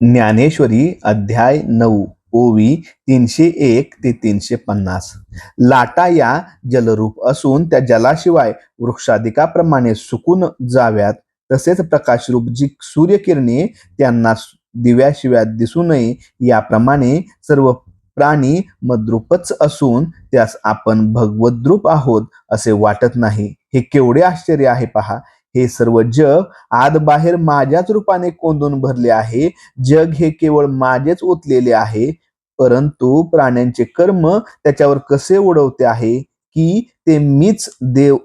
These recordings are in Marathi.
ज्ञानेश्वरी अध्याय नऊ ओवी तीनशे एक ते तीनशे पन्नास. लाटा या जलरूप असून त्या जलाशिवाय वृक्षाधिकाप्रमाणे सुकून जाव्यात. तसेच प्रकाशरूप जी सूर्यकिरणे त्यांना दिव्याशिवाय दिसू नये याप्रमाणे सर्व प्राणी मद्रूपच असून त्यास आपण भगवद्रूप आहोत असे वाटत नाही. हे केवढे आश्चर्य आहे पहा. हे सर्व जग आत बाहेर माझ्याच रूपाने कोंदून भरले आहे. जग हे केवळ माझेच ओतलेले आहे. परंतु प्राण्यांचे कर्म त्याच्यावर कसे उडवते आहे की ते मीच देव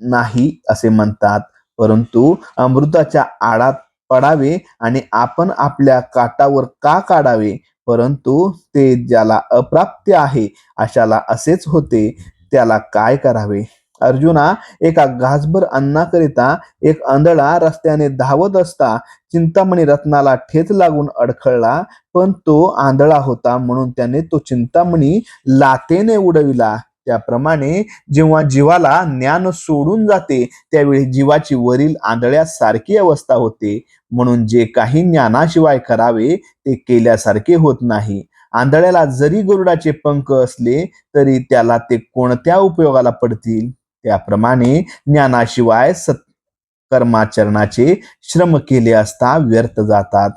नाही असे म्हणतात. परंतु अमृताच्या आडात पडावे आणि आपण आपल्या काटावर का काढावे? परंतु ते ज्याला अप्राप्य आहे अशाला असेच होते त्याला काय करावे? अर्जुना एका घासभर अन्नाकरिता एक आंधळा रस्त्याने धावत असता चिंतामणी रत्नाला ठेच लागून अडखळला पण तो आंधळा होता म्हणून त्याने तो चिंतामणी लातेने उडविला. त्याप्रमाणे जेव्हा जीवाला ज्ञान सोडून जाते त्यावेळी जीवाची वरील आंधळ्यासारखी अवस्था होते म्हणून जे काही ज्ञानाशिवाय करावे ते केल्यासारखे होत नाही. आंधळ्याला जरी गरुडाचे पंख असले तरी त्याला ते कोणत्या उपयोगाला पडतील? त्याप्रमाणे ज्ञानाशिवाय सत्कर्माचरणाचे श्रम केले असता व्यर्थ जातात.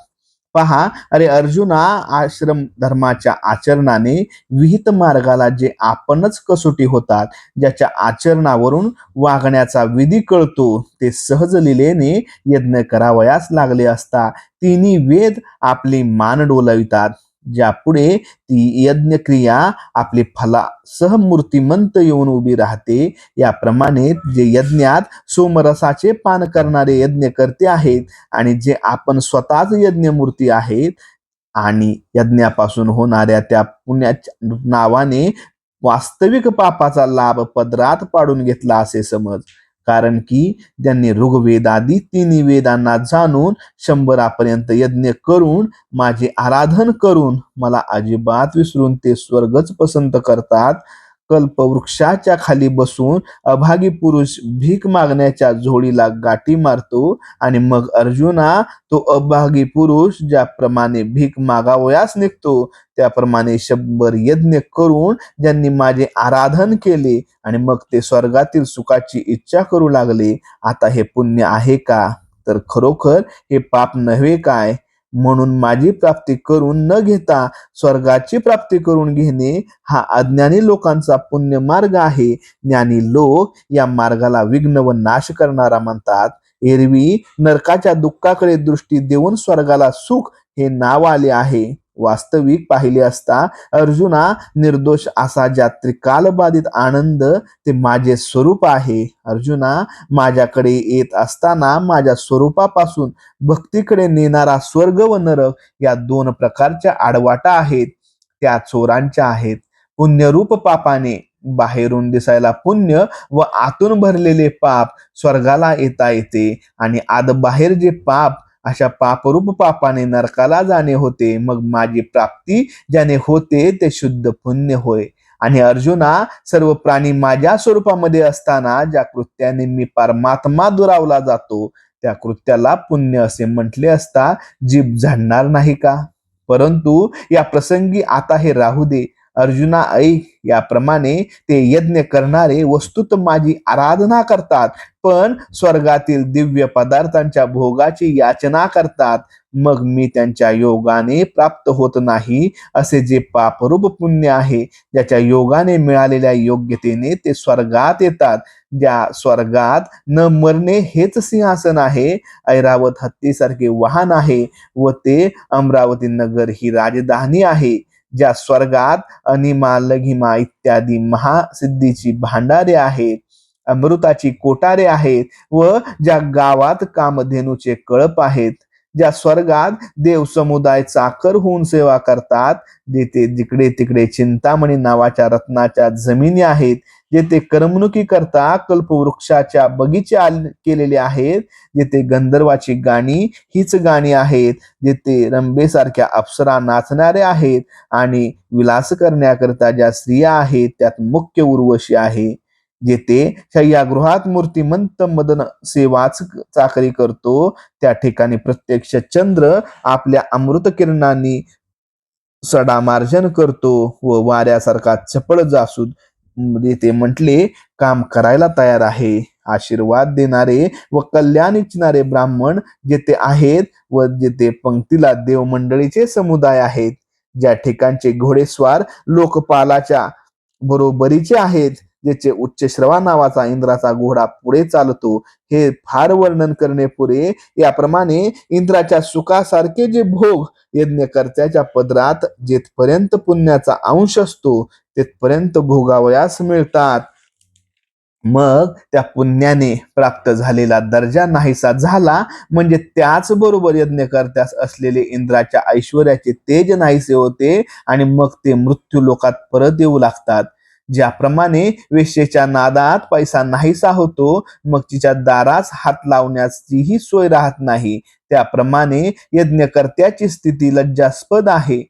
पहा अरे अर्जुना आश्रम धर्माच्या आचरणाने विहित मार्गाला जे आपणच कसोटी होतात ज्याच्या आचरणावरून वागण्याचा विधी कळतो ते सहज लिलेने यज्ञ करावयास लागले असता तिन्ही वेद आपली मान डोलवितात. ज्यापुढे ती यज्ञ क्रिया आपली फला सहमूर्तिमंत येऊन उभी राहते याप्रमाणे जे यज्ञात सोमरसाचे पान करणारे यज्ञ करते आहेत आणि जे आपण स्वतःच यज्ञमूर्ती आहेत आणि यज्ञापासून होणाऱ्या त्या पुण्याच्या नावाने वास्तविक पापाचा लाभ पदरात पाडून घेतला असे समज. कारण की त्यांनी ऋग्वेदादी तिन्ही वेदांना जाणून शंभरापर्यंत यज्ञ करून माझे आराधन करून मला अजिबात विसरून ते स्वर्गच पसंत करतात. कल्पवृक्षाच्या खाली बसून अभागी पुरुष भीक मागण्याच्या झोळीला गाठी मारतो आणि मग अर्जुना तो अभागी पुरुष ज्याप्रमाणे भीक मागावयास निघतो त्याप्रमाणे शंभर यज्ञ करून ज्यांनी माझे आराधन केले आणि मग ते स्वर्गातील सुखाची इच्छा करू लागले. आता हे पुण्य आहे का? तर खरोखर हे पाप नव्हे काय? म्हणून माझी प्राप्ती करून न घेता स्वर्गाची प्राप्ती करून घेणे हा अज्ञानी लोकांचा पुण्य मार्ग आहे. ज्ञानी लोक या मार्गाला विघ्न व नाश करणारा म्हणतात. एरवी नरकाच्या दुःखाकडे दृष्टी देऊन स्वर्गाला सुख हे नाव आले आहे. वास्तविक पाहिले असता अर्जुना निर्दोष असा ज्या त्रिकालबाधित आनंद ते माझे स्वरूप आहे. अर्जुना माझ्याकडे येत असताना माझ्या स्वरूपापासून भक्तीकडे नेणारा स्वर्ग व नरक या दोन प्रकारच्या आडवाटा आहेत. त्या चोरांच्या आहेत. पुण्यरूप पापाने बाहेरून दिसायला पुण्य व आतून भरलेले पाप स्वर्गाला येता येते आणि आत बाहेर जे पाप अशा पापरूप पापाने नरकाला जाणे होते. मग माझी प्राप्ती ज्याने होते ते शुद्ध पुण्य होय. आणि अर्जुना सर्व प्राणी माझ्या स्वरूपामध्ये असताना ज्या कृत्याने मी परमात्मा दुरावला जातो त्या कृत्याला पुण्य असे म्हटले असता जीभ झाडणार नाही का? परंतु या प्रसंगी आता हे राहू दे. अर्जुना ऐक याप्रमाणे ते यज्ञ करणारे वस्तुत माझी आराधना करतात. पण स्वर्गातील दिव्य पदार्थांच्या भोगाची याचना करतात. मग मी त्यांच्या योगाने प्राप्त होत नाही असे जे पापरूप पुण्य आहे ज्याच्या योगाने मिळालेल्या योग्यतेने ते स्वर्गात येतात. ज्या स्वर्गात न मरणे हेच सिंहासन आहे. ऐरावत हत्तीसारखे वाहन आहे व ते अमरावती नगर ही राजधानी आहे. ज्या स्वर्गात अनिमा लघिमा इत्यादी महासिद्धीची भांडारे आहेत अमृताची कोटारे आहेत व ज्या गावात कामधेनूचे कळप आहेत ज्या स्वर्गात देव समुदाय चाकर होऊन सेवा करतात जेथे जिकडे तिकडे चिंतामणी नावाच्या रत्नाच्या जमिनी आहेत जेथे करमणुकी करता कल्पवृक्षाच्या बगीचे केलेले आहेत जेथे गंधर्वाची गाणी हीच गाणी आहेत जेथे रंबेसारख्या अप्सरा नाचणाऱ्या आहेत आणि विलास करण्याकरता ज्या स्त्रिया आहेत त्यात मुख्य उर्वशी आहे. जेथे शय्यागृहात मूर्तिमंत मदन सेवाच चाकरी करतो. त्या ठिकाणी प्रत्यक्ष चंद्र आपल्या अमृत किरणांनी सडामार्जन करतो व वाऱ्यासारखा चपळ जासूद ते म्हटले काम करायला तयार आहे. आशीर्वाद देणारे व कल्याण इच्छणारे ब्राह्मण जेथे आहेत व जेथे पंक्तीला देवमंडळीचे समुदाय आहेत. ज्या ठिकाणचे घोडेस्वार लोकपालाच्या बरोबरीचे आहेत. ज्याचे उच्च श्रवा नावाचा इंद्राचा घोडा पुढे चालतो हे फार वर्णन करणे पुरे. याप्रमाणे इंद्राच्या सुखासारखे जे भोग यज्ञकर्त्याच्या पदरात जेथपर्यंत पुण्याचा अंश असतो तेथपर्यंत भोगावयास मिळतात. मग त्या पुण्याने प्राप्त झालेला दर्जा नाहीसा झाला म्हणजे त्याच बरोबर यज्ञकर्त्यास असलेले इंद्राच्या ऐश्वर्याचे तेज नाहीसे होते आणि मग ते मृत्यू लोकात परत येऊ लागतात. ज्याप्रमाणे वेश्येच्या नादात पैसा नाहीसा होतो मग तिच्या दारास हात लावण्याचीही सोय राहत नाही. त्याप्रमाणे यज्ञकर्त्याची स्थिती लज्जास्पद आहे.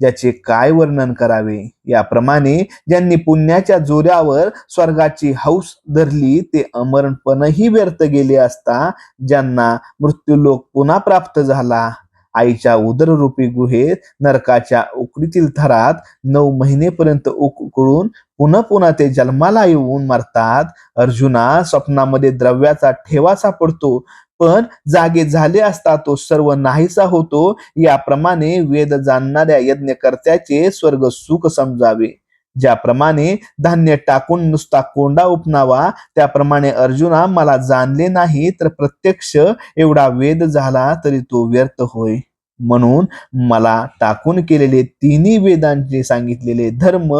ज्याचे काय वर्णन करावे? याप्रमाणे ज्यांनी पुण्याच्या जोऱ्यावर स्वर्गाची हौस धरली ते अमरणपणही व्यर्थ गेले असता ज्यांना मृत्यूलोक पुन्हा प्राप्त झाला. आईच्या उदररूपी गुहेत नरकाच्या उकडीतील थरात नऊ महिनेपर्यंत उकळून पुन्हा पुन्हा ते जन्माला येऊन मरतात. अर्जुना स्वप्नामध्ये द्रव्याचा ठेवा सापडतो पण जागे झाले असता तो सर्व नाहीसा होतो. याप्रमाणे वेद जाणणाऱ्या यज्ञकर्त्याचे स्वर्ग सुख समजावे. ज्याप्रमाणे धान्य टाकून नुसता कोंडा उपनावा त्याप्रमाणे अर्जुना मला जाणले नाही तर प्रत्यक्ष एवढा वेद झाला तरी तो व्यर्थ होय. म्हणून मला टाकून केलेले तिन्ही वेदांचे सांगितलेले धर्म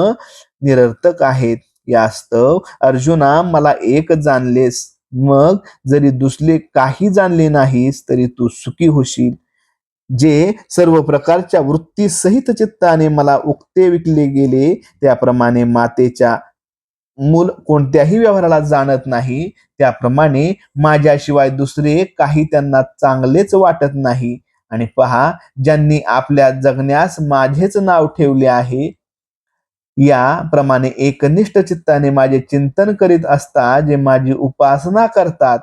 निरर्थक आहेत. यास्तव अर्जुना मला एक जाणलेस. मग जरी दुसरे काही जाणले नाहीस तरी तू सुखी होशील. जे सर्व प्रकारच्या वृत्ती सहित चित्ताने मला उक्ते विकले गेले त्याप्रमाणे मातेच्या मूल कोणत्याही व्यवहाराला जाणत नाही त्याप्रमाणे माझ्याशिवाय दुसरे काही त्यांना चांगलेच वाटत नाही. आणि पहा ज्यांनी आपल्या जगण्यास माझेच नाव ठेवले आहे याप्रमाणे एकनिष्ठ चित्ताने माझे चिंतन करीत असता जे माझी उपासना करतात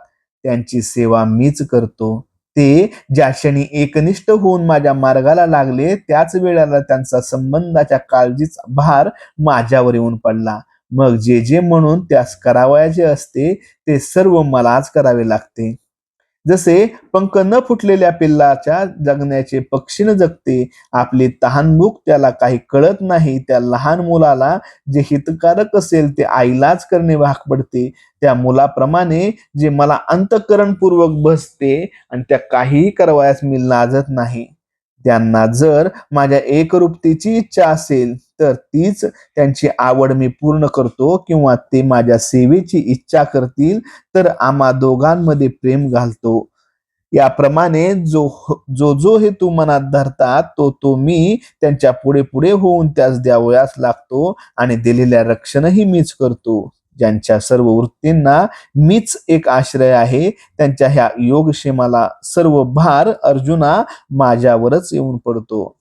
त्यांची सेवा मीच करतो. ते ज्या क्षणी एकनिष्ठ होऊन माझ्या मार्गाला लागले त्याच वेळेला त्यांचा संबंधाच्या काळजीचा भार माझ्यावर येऊन पडला. मग जे जे म्हणून त्यास करावयाचे असते ते सर्व मलाच करावे लागते. जसे पंख न फुटलेल्या पिल्लाच्या जगण्याचे पक्षीन जगते आपले तहानभूक त्याला काही कळत नाही. त्या लहान मुलाला जे हितकारक असेल ते आईलाच करणे भाग पडते. त्या मुलाप्रमाणे जे मला अंतकरणपूर्वक बसते आणि त्या काहीही करवायास मी लाजत नाही. त्यांना जर माझ्या एकरूपतेची इच्छा असेल तर तीच त्यांची आवड मी पूर्ण करतो किंवा ते माझ्या सेवेची इच्छा करतील तर आम्हा दोघांमध्ये प्रेम घालतो. याप्रमाणे जो जो जो हेतू मनात धरतात तो तो मी त्यांच्या पुढे पुढे होऊन त्यास द्यावयास लागतो आणि दिलेल्या रक्षणही मीच करतो. ज्यांच्या सर्व वृत्तींना मीच एक आश्रय आहे त्यांच्या ह्या योगक्षेमाला सर्व भार अर्जुना माझ्यावरच येऊन पडतो.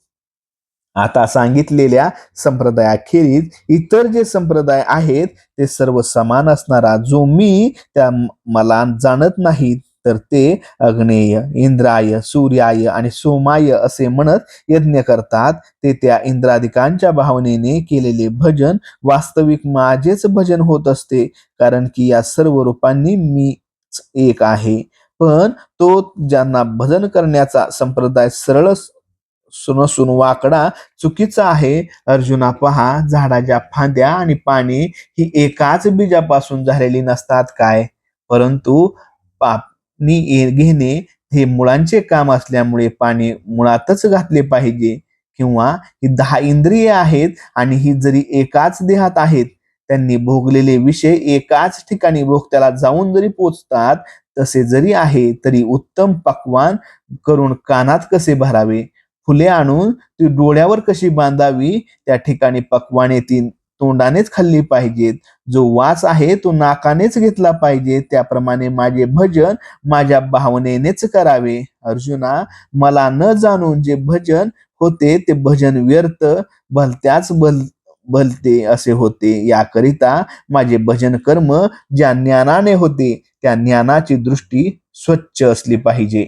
आता सांगितलेल्या संप्रदायाखेरीज इतर जे संप्रदाय आहेत ते सर्व समान असणारा जो मी त्या मला जाणत नाहीत. तर ते अग्नेय इंद्राय सूर्याय आणि सोमाय असे म्हणत यज्ञ करतात. ते त्या इंद्रादिकांच्या भावनेने केलेले भजन वास्तविक माझेच भजन होत असते कारण की या सर्व रूपांनी मी एक आहे. पण तो ज्यांना भजन करण्याचा संप्रदाय सरळ नसून वाकडा चुकीचा आहे. अर्जुना पहा झाडाच्या फांद्या आणि पाणी ही एकाच बीजापासून झालेली नसतात काय? परंतु पाप नी घेणे हे मुळांचे काम असल्यामुळे पाणी मुळातच घातले पाहिजे. किंवा ही दहा इंद्रिये आहेत आणि ही जरी एकाच देहात आहेत त्यांनी भोगलेले विषय एकाच ठिकाणी भोगत्याला जाऊन जरी पोचतात तसे जरी आहे तरी उत्तम पक्वान करून कानात कसे भरावे? फुले आणून ती डोळ्यावर कशी बांधावी? त्या ठिकाणी पक्वाने ती तोंडानेच खाल्ली पाहिजेत. जो वास आहे तो नाकानेच घेतला पाहिजे. त्याप्रमाणे माझे भजन माझ्या भावनेनेच करावे. अर्जुना मला न जाणून जे भजन होते ते भजन व्यर्थ भलत्याच भल भलते असे होते. याकरिता माझे भजन कर्म ज्या ज्ञानाने होते त्या ज्ञानाची दृष्टी स्वच्छ असली पाहिजे.